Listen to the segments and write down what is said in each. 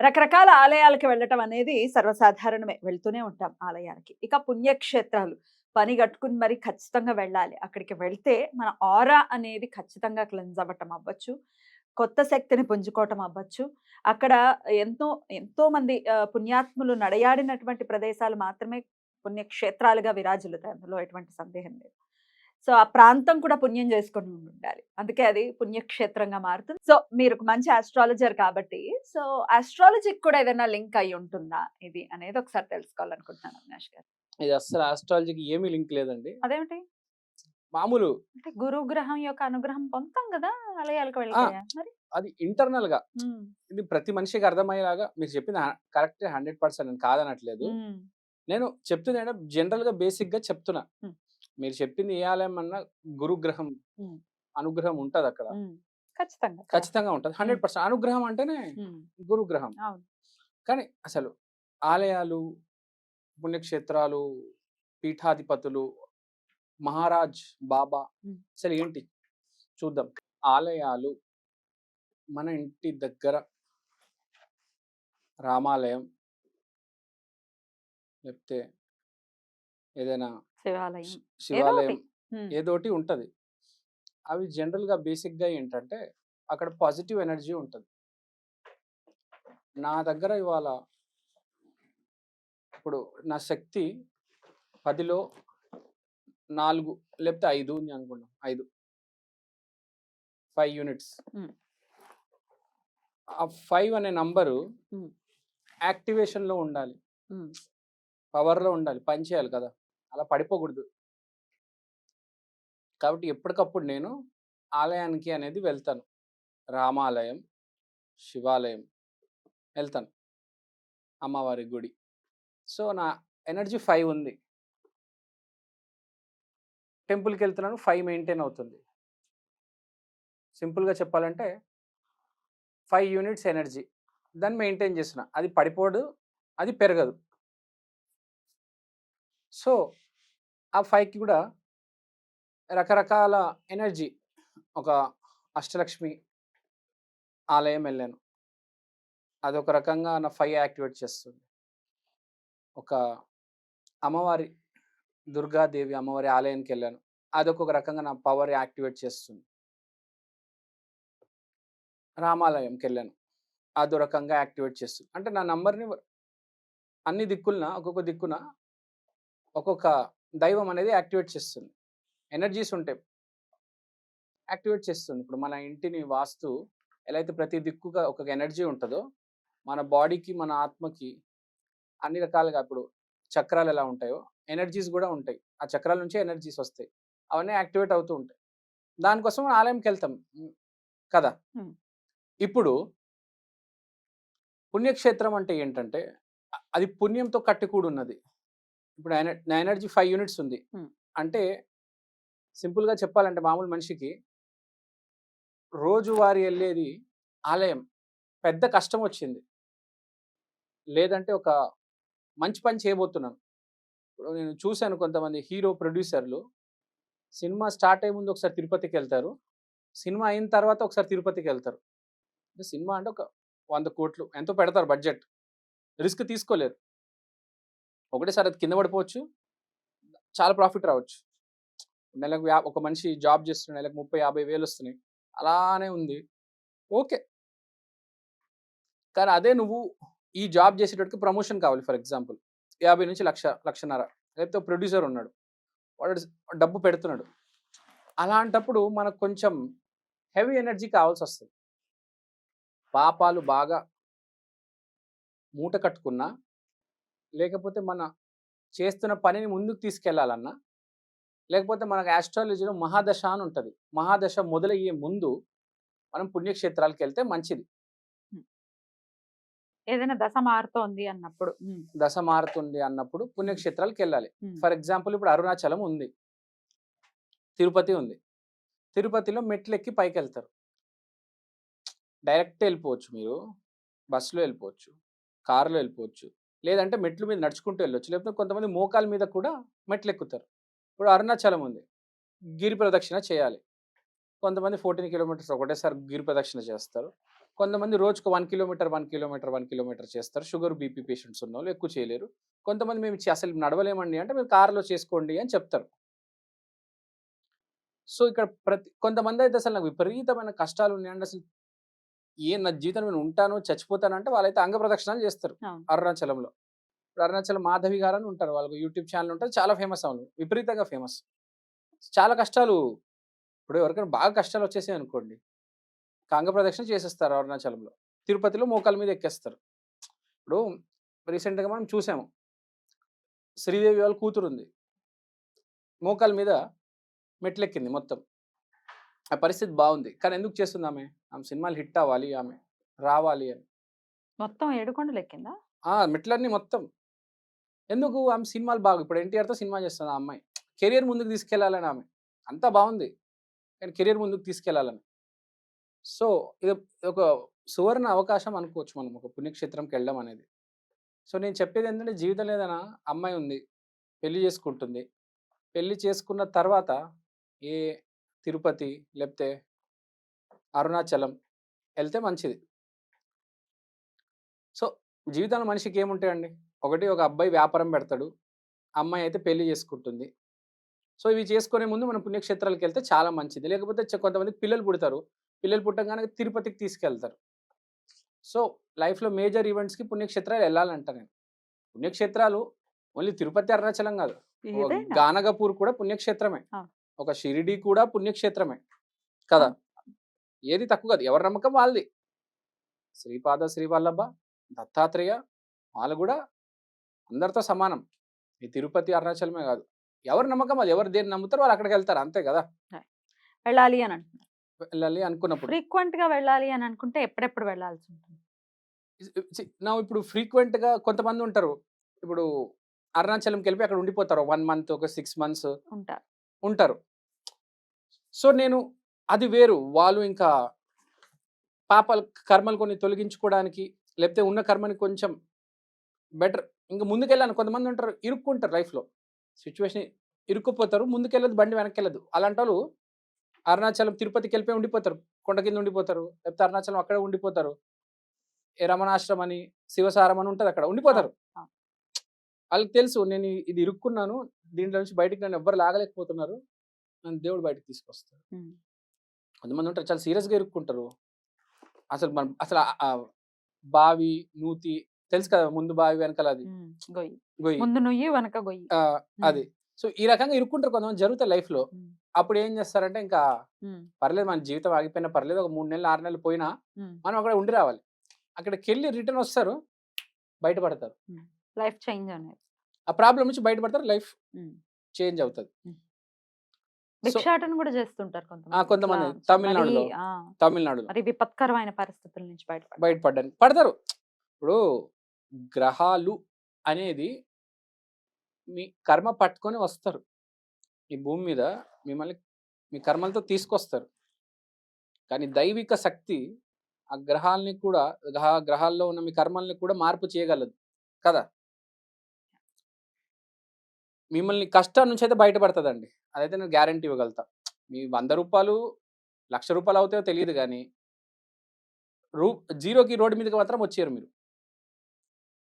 రకరకాల ఆలయాలకు వెళ్ళటం అనేది సర్వసాధారణమే. వెళ్తూనే ఉంటాం ఆలయాలకి ఇక పుణ్యక్షేత్రాలు పని కట్టుకుని మరి ఖచ్చితంగా వెళ్ళాలి. అక్కడికి వెళ్తే మన ఆరా అనేది ఖచ్చితంగా క్లెన్స్ అవ్వటం అవ్వచ్చు. కొత్త శక్తిని పుంజుకోవటం అవ్వచ్చు. అక్కడ ఎంతో ఎంతో మంది పుణ్యాత్ములు నడయాడినటువంటి ప్రదేశాలు మాత్రమే పుణ్యక్షేత్రాలుగా విరాజిల్లుతాయి. అందులో ఎటువంటి సందేహం లేదు. సో ఆ ప్రాంతం కూడా పుణ్యం చేసుకొని ఉండాలి. అందుకే అది పుణ్యక్షేత్రంగా మారుతుంది. సో మీరు ఒక మంచి ఆస్ట్రాలజర్ కాబట్టి సో ఆస్ట్రాలజీకి కూడా ఏదైనా లింక్ అయి ఉంటుందా ఇది అనేది ఒకసారి తెలుసుకోవాలనుకుంటున్నాను అవినాష్ గారు. ఇది అస్సలు ఆస్ట్రాలజీకి ఏమీ లింక్ లేదండి. అదేమిటి? మామూలు అంటే గురు గ్రహం యొక్క అనుగ్రహం పొందుతాం కదా ఆలయాలకు వెళ్తే మరి? అది ఇంటర్నల్గా ఇది ప్రతి మనిషికి అర్థమయ్యేలాగా మీరు చెప్పింది కరెక్ట్ హండ్రెడ్ పర్సెంట్ నేను కాదనట్లేదు. నేను ఏంటంటే జనరల్గా బేసిక్గా చెప్తున్నా. మీరు చెప్పింది ఏ ఆలయం అన్నా గురుగ్రహం. అనుగ్రహం ఉంటది అక్కడ ఖచ్చితంగా. ఖచ్చితంగా ఉంటది. హండ్రెడ్ పర్సెంట్ అనుగ్రహం అంటేనే గురుగ్రహం. కానీ అసలు ఆలయాలు పుణ్యక్షేత్రాలు పీఠాధిపతులు మహారాజ్ బాబా. అసలు ఏంటి? చూద్దాం. ఆలయాలు మన ఇంటి దగ్గర రామాలయం లేకపోతే ఏదైనా శివాలయం. ఉమ్, ఏదోటి ఉంటది. అవి జనరల్గా బేసిక్గా ఏంటంటే అక్కడ పాజిటివ్ ఎనర్జీ ఉంటుంది. నా దగ్గర ఇవాళ ఇప్పుడు నా శక్తి పదిలో నాలుగు లేకపోతే ఐదు ఉంది అనుకున్నాం ఐదు. Five units. ఆ ఫైవ్ అనే నంబరు. యాక్టివేషన్లో ఉండాలి. పవర్లో ఉండాలి. పని చేయాలి కదా. అలా పడిపోకూడదు. కాబట్టి ఎప్పటికప్పుడు నేను ఆలయానికి అనేది వెళ్తాను. రామాలయం శివాలయం వెళ్తాను. అమ్మవారి గుడి. సో నా ఎనర్జీ ఫైవ్ ఉంది. టెంపుల్కి వెళ్తున్నాను ఫైవ్ మెయింటైన్ అవుతుంది. సింపుల్గా చెప్పాలంటే ఫైవ్ యూనిట్స్ ఎనర్జీ. దాన్ని మెయింటైన్ చేసిన అది పడిపోదు అది పెరగదు. సో ఆ ఫైవ్కి కూడా రకరకాల ఎనర్జీ ఒక అష్టలక్ష్మి ఆలయం వెళ్ళాను. అదొక రకంగా నా ఫైవ్ యాక్టివేట్ చేస్తుంది. ఒక అమ్మవారి దుర్గాదేవి అమ్మవారి ఆలయానికి వెళ్ళాను. అదొక రకంగా నా పవర్ యాక్టివేట్ చేస్తుంది. రామాలయంకి వెళ్ళాను. అదో రకంగా యాక్టివేట్ చేస్తుంది. అంటే నా నంబర్ని అన్ని దిక్కులన ఒక్కొక్క దిక్కున ఒక్కొక్క దైవం అనేది యాక్టివేట్ చేస్తుంది. ఎనర్జీస్ ఉంటాయి. యాక్టివేట్ చేస్తుంది. ఇప్పుడు మన ఇంటిని వాస్తు ఎలా అయితే ప్రతి దిక్కుగా ఒక ఎనర్జీ ఉంటుందో మన బాడీకి మన ఆత్మకి అన్ని రకాలుగా ఇప్పుడు చక్రాలు ఎలా ఉంటాయో ఎనర్జీస్ కూడా ఉంటాయి. ఆ చక్రాల నుంచే ఎనర్జీస్ వస్తాయి. అవన్నీ యాక్టివేట్ అవుతూ ఉంటాయి. దానికోసం మనం ఆలయంకి వెళ్తాం. కదా. ఇప్పుడు పుణ్యక్షేత్రం అంటే ఏంటంటే అది పుణ్యంతో కట్టుకూడి ఉన్నది ఇప్పుడు నా ఎనర్జీ ఫైవ్ యూనిట్స్ ఉంది. అంటే సింపుల్గా చెప్పాలంటే మామూలు మనిషికి రోజువారీ వెళ్ళేది ఆలయం. పెద్ద కష్టం వచ్చింది. లేదంటే ఒక మంచి పని చేయబోతున్నాను ఇప్పుడు నేను చూశాను కొంతమంది హీరో ప్రొడ్యూసర్లు. సినిమా స్టార్ట్ అయ్యే ముందు ఒకసారి తిరుపతికి వెళ్తారు సినిమా అయిన తర్వాత ఒకసారి తిరుపతికి వెళ్తారు సినిమా అంటే ఒక వంద కోట్లు. ఎంతో పెడతారు బడ్జెట్. రిస్క్ తీసుకోలేరు. ఒకటేసారి అది కింద పడిపోవచ్చు. చాలా ప్రాఫిట్ రావచ్చు. నెలకు యా ఒక మనిషి జాబ్ చేస్తున్నాడు నెలకు ముప్పై యాభై వేలు వస్తున్నాయి. అలానే ఉంది. ఓకే. కానీ అదే నువ్వు ఈ జాబ్ చేసేటట్టుకు ప్రమోషన్ కావాలి. ఫర్ ఎగ్జాంపుల్ యాభై నుంచి లక్ష లక్షన్నర లేకపోతే ప్రొడ్యూసర్ ఉన్నాడు. వాడు డబ్బు పెడుతున్నాడు. అలాంటప్పుడు మనకు కొంచెం హెవీ ఎనర్జీ కావాల్సి వస్తుంది. పాపాలు బాగా మూట కట్టుకున్నా లేకపోతే మన చేస్తున్న పనిని ముందుకు తీసుకెళ్ళాలన్నా లేకపోతే మనకు ఆస్ట్రాలజీలో మహాదశ అని ఉంటుంది. మహాదశ మొదలయ్యే ముందు మనం పుణ్యక్షేత్రాలకు వెళ్తే మంచిది. ఏదైనా దశ మారుతోంది అన్నప్పుడు. దశ మారుతుంది అన్నప్పుడు పుణ్యక్షేత్రాలకు వెళ్ళాలి. ఫర్ ఎగ్జాంపుల్ ఇప్పుడు అరుణాచలం ఉంది. తిరుపతి ఉంది. తిరుపతిలో మెట్లు ఎక్కి పైకి వెళ్తారు డైరెక్ట్ వెళ్ళిపోవచ్చు మీరు. బస్సులో వెళ్ళిపోవచ్చు. కారులో వెళ్ళిపోవచ్చు. లేదంటే మెట్ల మీద నడుచుకుంటూ వెళ్ళొచ్చు. లేకపోతే కొంతమంది మోకాల మీద కూడా మెట్లు ఎక్కుతారు ఇప్పుడు అరుణాచలం ఉంది. గిరి ప్రదక్షిణ చేయాలి. కొంతమంది ఫోర్టీన్ కిలోమీటర్స్ ఒకటేసారి గిరి ప్రదక్షిణ చేస్తారు. కొంతమంది రోజుకు one kilometre one kilometre one kilometre చేస్తారు. షుగర్ బీపీ పేషెంట్స్ ఉన్న వాళ్ళు ఎక్కువ చేయలేరు. కొంతమంది మేము అసలు నడవలేమండి అంటే మీరు కారులో చేసుకోండి అని చెప్తారు. సో ఇక్కడ ప్రతి కొంతమంది అయితే అసలు నాకు విపరీతమైన కష్టాలు ఉన్నాయండి అసలు ఏ నా జీవితం నేను ఉంటాను చచ్చిపోతాను అంటే వాళ్ళైతే అంగ ప్రదక్షిణాలు చేస్తారు. అరుణాచలంలో. ఇప్పుడు అరుణాచలం మాధవి గారు అని ఉంటారు. వాళ్ళకి యూట్యూబ్ ఛానల్ ఉంటుంది. చాలా ఫేమస్ అవును. విపరీతంగా ఫేమస్. చాలా కష్టాలు. ఇప్పుడు ఎవరికైనా బాగా కష్టాలు వచ్చేసాయి అనుకోండి. అంగ ప్రదక్షిణ చేసేస్తారు అరుణాచలంలో. తిరుపతిలో మోకాల మీద ఎక్కేస్తారు. ఇప్పుడు రీసెంట్గా మనం చూసాము. శ్రీదేవి వాళ్ళ కూతురు ఉంది మోకాల మీద మెట్లెక్కింది మొత్తం. ఆ పరిస్థితి బాగుంది. కానీ ఎందుకు చేస్తుంది ఆమె ఆమె సినిమాలు హిట్ అవ్వాలి ఆమె రావాలి అని. మొత్తం ఏడుకొండలు ఎక్కిందా ఆ! మెట్లన్నీ మొత్తం. ఎందుకు? ఆమె సినిమాలు బాగు ఇప్పుడు ఎన్టీఆర్తో సినిమా చేస్తుంది ఆ అమ్మాయి. కెరియర్ ముందుకు తీసుకెళ్ళాలని ఆమె. అంతా బాగుంది. కానీ కెరియర్ ముందుకు తీసుకెళ్ళాలని. సో ఇది ఒక సువర్ణ అవకాశం అనుకోవచ్చు మనం ఒక పుణ్యక్షేత్రంకి వెళ్ళడం అనేది. సో నేను చెప్పేది ఏంటంటే జీవితం ఏదైనా అమ్మాయి ఉంది పెళ్ళి చేసుకుంటుంది. పెళ్ళి చేసుకున్న తర్వాత ఏ తిరుపతి లేకపోతే అరుణాచలం వెళ్తే మంచిది. సో జీవితంలో మనిషికి ఏముంటాయండి? ఒకటి ఒక అబ్బాయి వ్యాపారం పెడతాడు. అమ్మాయి అయితే పెళ్ళి చేసుకుంటుంది. సో ఇవి చేసుకునే ముందు మనం పుణ్యక్షేత్రాలకు వెళ్తే చాలా మంచిది. లేకపోతే కొంతమందికి పిల్లలు పుడతారు. పిల్లలు పుట్టగానే తిరుపతికి తీసుకెళ్తారు. సో లైఫ్లో మేజర్ ఈవెంట్స్కి పుణ్యక్షేత్రాలు వెళ్ళాలంట నేను. పుణ్యక్షేత్రాలు ఓన్లీ తిరుపతి అరుణాచలం కాదు. గానగపూర్ కూడా పుణ్యక్షేత్రమే. ఒక షిరిడి కూడా పుణ్యక్షేత్రమే కదా! ఏది తక్కువ కాదు ఎవరి నమ్మకం వాళ్ళది. శ్రీపాద శ్రీవల్లభ దత్తాత్రేయ వాళ్ళు కూడా అందరితో సమానం. ఈ తిరుపతి అరుణాచలమే కాదు. ఎవరి నమ్మకం అది ఎవరు దేన్ని నమ్ముతారో వాళ్ళు అక్కడికి వెళ్తారు అంతే కదా! వెళ్ళాలి అని అంటున్నారు. వెళ్ళాలి అనుకున్నప్పుడు. ఫ్రీక్వెంట్గా వెళ్ళాలి అని అనుకుంటే ఎప్పుడెప్పుడు వెళ్ళాల్సి ఉంటుంది? నా ఇప్పుడు frequent గా కొంతమంది ఉంటారు. ఇప్పుడు అరుణాచలంకి వెళ్ళి అక్కడ ఉండిపోతారు. వన్ మంత్ ఒక సిక్స్ మంత్స్ ఉంటారు. ఉంటారు. సో నేను అది వేరు. వాళ్ళు ఇంకా పాపాల కర్మలు కొన్ని తొలగించుకోవడానికి లేకపోతే ఉన్న కర్మని కొంచెం బెటర్. ఇంకా ముందుకెళ్ళాను. కొంతమంది ఉంటారు ఇరుక్కుంటారు లైఫ్లో. సిచ్యువేషన్ ఇరుక్కుపోతారు ముందుకెళ్ళదు బండి వెనక్కి వెళ్ళదు అలాంటి వాళ్ళు అరుణాచలం తిరుపతికి వెళ్ళిపోయి ఉండిపోతారు. కొండ కింద ఉండిపోతారు. లేకపోతే అరుణాచలం అక్కడే ఉండిపోతారు. ఏ రమణాశ్రమం అని శివసారం అని ఉంటుంది అక్కడ. ఉండిపోతారు. వాళ్ళకి తెలుసు. నేను ఇది ఇరుక్కున్నాను. దీంట్లో నుంచి బయటికి నన్ను ఎవ్వరు లాగలేకపోతున్నారు. నన్ను దేవుడు బయటకు తీసుకొస్తాడు. ఉమ్. కొంతమంది ఉంటారు. చాలా సీరియస్గా ఇరుక్కుంటారు. అసలు మనం అసలు బావి నూతి తెలుసు కదా ముందు బావి వెనకాల అది. ఉమ్, గొయ్యి. గొయ్యి. ముందు నుయ్యి వెనక గొయ్యి. అది. సో ఈ రకంగా ఇరుక్కుంటారు కొంతమంది జరుగుతాయి life లో అప్పుడు ఏం చేస్తారంటే ఇంకా పర్లేదు మన జీవితం ఆగిపోయినా పర్లేదు. ఒక మూడు నెలలు ఆరు నెలలు పోయినా. మనం అక్కడ ఉండి రావాలి. అక్కడికి వెళ్ళి రిటర్న్ వస్తారు. బయటపడతారు. లైఫ్ చేంజ్ అనేది. ఆ ప్రాబ్లం నుంచి బయటపడతారు లైఫ్. చేంజ్ అవుతుంది. భిక్షాటన కూడా చేస్తుంటారు కొంతమంది. ఇట్లా తమిళనాడులో. తమిళనాడులో. మరి విపత్కరమైన పరిస్థితుల నుంచి బయటపడ బయటపడ్డానికి పడతారు. ఇప్పుడు గ్రహాలు అనేది మీ కర్మ పట్టుకొని వస్తారు. ఈ భూమి మీద మిమ్మల్ని మీ కర్మలతో తీసుకొస్తారు. కానీ దైవిక శక్తి ఆ గ్రహాలని కూడా గ్రహ గ్రహాల్లో ఉన్న మీ కర్మల్ని కూడా మార్పు చేయగలదు. కదా? మిమ్మల్ని కష్టం నుంచి అయితే బయటపడుతుందండి. అదైతే నేను గ్యారంటీ ఇవ్వగలుగుతా. మీ వంద రూపాయలు లక్ష రూపాయలు అవుతాయో తెలియదు కానీ రూ జీరోకి రోడ్డు మీదకి మాత్రం వచ్చారు మీరు.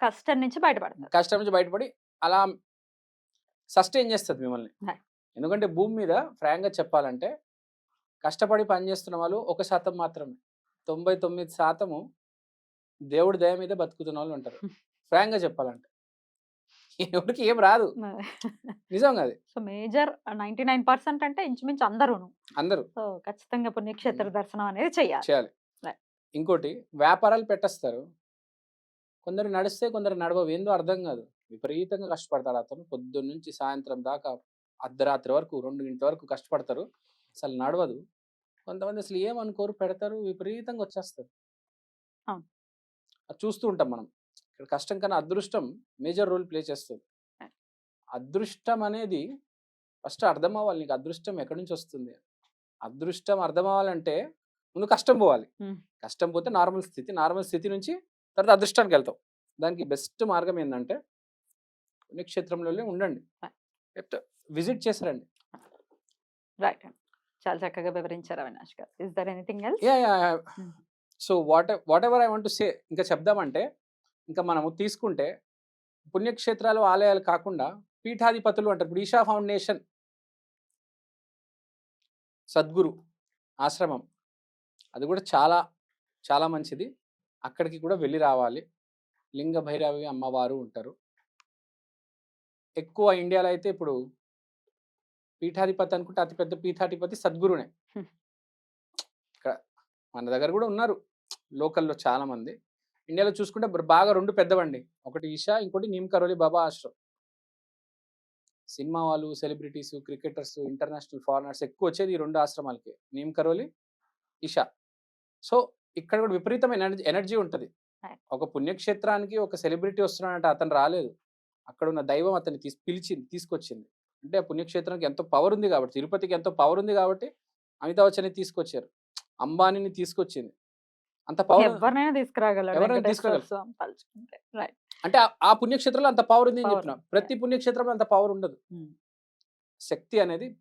కష్టం నుంచి బయటపడతారు. కష్టం నుంచి బయటపడి అలా సస్టైన్ చేస్తుంది మిమ్మల్ని. ఎందుకంటే భూమి మీద ఫ్రాంక్గా చెప్పాలంటే కష్టపడి పనిచేస్తున్న వాళ్ళు ఒక శాతం మాత్రమే. తొంభై తొమ్మిది శాతము దేవుడి దయ మీద బతుకుతున్న వాళ్ళు ఉంటారు. ఫ్రాంక్గా చెప్పాలంటే. ఎవరికి ఏం రాదు. నిజంగా అది. So major ninety nine percent అంటే ఇంచుమించు అందరూను. అందరూ. సో ఖచ్చితంగా పుణ్యక్షేత్ర దర్శనం అనేది చేయాలి. Right. ఇంకోటి వ్యాపారాలు పెట్టేస్తారు. కొందరు నడిస్తే కొందరు నడవవు. ఏందో అర్థం కాదు. విపరీతంగా కష్టపడతాడు అతను. పొద్దున్న నుంచి సాయంత్రం దాకా అర్ధరాత్రి వరకు రెండు గంటల వరకు కష్టపడతారు. అసలు నడవదు. కొంతమంది అసలు ఏమనుకోరు పెడతారు విపరీతంగా వచ్చేస్తారు. చూస్తూ ఉంటాం మనం. ఇక్కడ కష్టం కన్నా అదృష్టం మేజర్ రోల్ ప్లే చేస్తుంది. అదృష్టం అనేది ఫస్ట్ అర్థం అవ్వాలి నీకు అదృష్టం ఎక్కడి నుంచి వస్తుంది? అదృష్టం అర్థం అవ్వాలంటే ముందు కష్టం పోవాలి. కష్టం పోతే నార్మల్ స్థితి నార్మల్ స్థితి నుంచి తర్వాత అదృష్టానికి వెళ్తాం దానికి బెస్ట్ మార్గం ఏంటంటే పుణ్యక్షేత్రంలోనే ఉండండి. విజిట్ చేసారండి. రైట్. చాలా చక్కగా వివరించారు అవినాష్ గారు. Is there anything else? Yeah yeah. So what whatever I want say ఇంకా చెప్దామంటే ఇంకా మనము తీసుకుంటే పుణ్యక్షేత్రాలు ఆలయాలు కాకుండా పీఠాధిపతులు అంటారు. ఇప్పుడు ఈషా ఫౌండేషన్ సద్గురు ఆశ్రమం. అది కూడా చాలా చాలా మంచిది. అక్కడికి కూడా వెళ్ళి రావాలి. లింగ భైరవి అమ్మవారు ఉంటారు. ఎక్కువ ఇండియాలో అయితే ఇప్పుడు పీఠాధిపతి అనుకుంటే అతిపెద్ద పీఠాధిపతి సద్గురునే. ఇక్కడ మన దగ్గర కూడా ఉన్నారు. లోకల్లో చాలా మంది. ఇండియాలో చూసుకుంటే బాగా రెండు పెద్దవండి. ఒకటి ఈషా ఇంకోటి నీమ్ కరోలి బాబా ఆశ్రమ్. సినిమా వాళ్ళు సెలబ్రిటీస్ క్రికెటర్స్ ఇంటర్నేషనల్ ఫారినర్స్ ఎక్కువ వచ్చేది ఈ రెండు ఆశ్రమాలకి. నీమ్ కరోలి ఈషా సో ఇక్కడ కూడా విపరీతమైన ఎనర్జీ ఎనర్జీ ఉంటుంది. ఒక పుణ్యక్షేత్రానికి ఒక సెలబ్రిటీ వస్తున్నాడంటే అతను రాలేదు. అక్కడ ఉన్న దైవం అతన్ని తీసి పిలిచింది తీసుకొచ్చింది. అంటే ఆ పుణ్యక్షేత్రానికి ఎంతో పవర్ ఉంది కాబట్టి తిరుపతికి ఎంతో పవర్ ఉంది కాబట్టి అమితాబ్ బచ్చన్ని తీసుకొచ్చారు. అంబానీని తీసుకొచ్చింది. అంత పవర్ ఎవరినైనా తీసుకురాగలరు అంటే ఆ- పుణ్యక్షేత్రంలో అంత పవర్ ఉంది అని చెప్పిన. ప్రతి పుణ్యక్షేత్రంలో అంత పవర్ ఉండదు. Hmm. శక్తి అనేది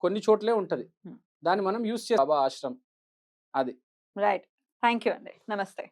కొన్ని చోట్లే ఉంటది. Hmm. దాన్ని మనం యూస్ చేయాలి బాబా ఆశ్రమం. అది. రైట్ థ్యాంక్ యూ అండి. నమస్తే.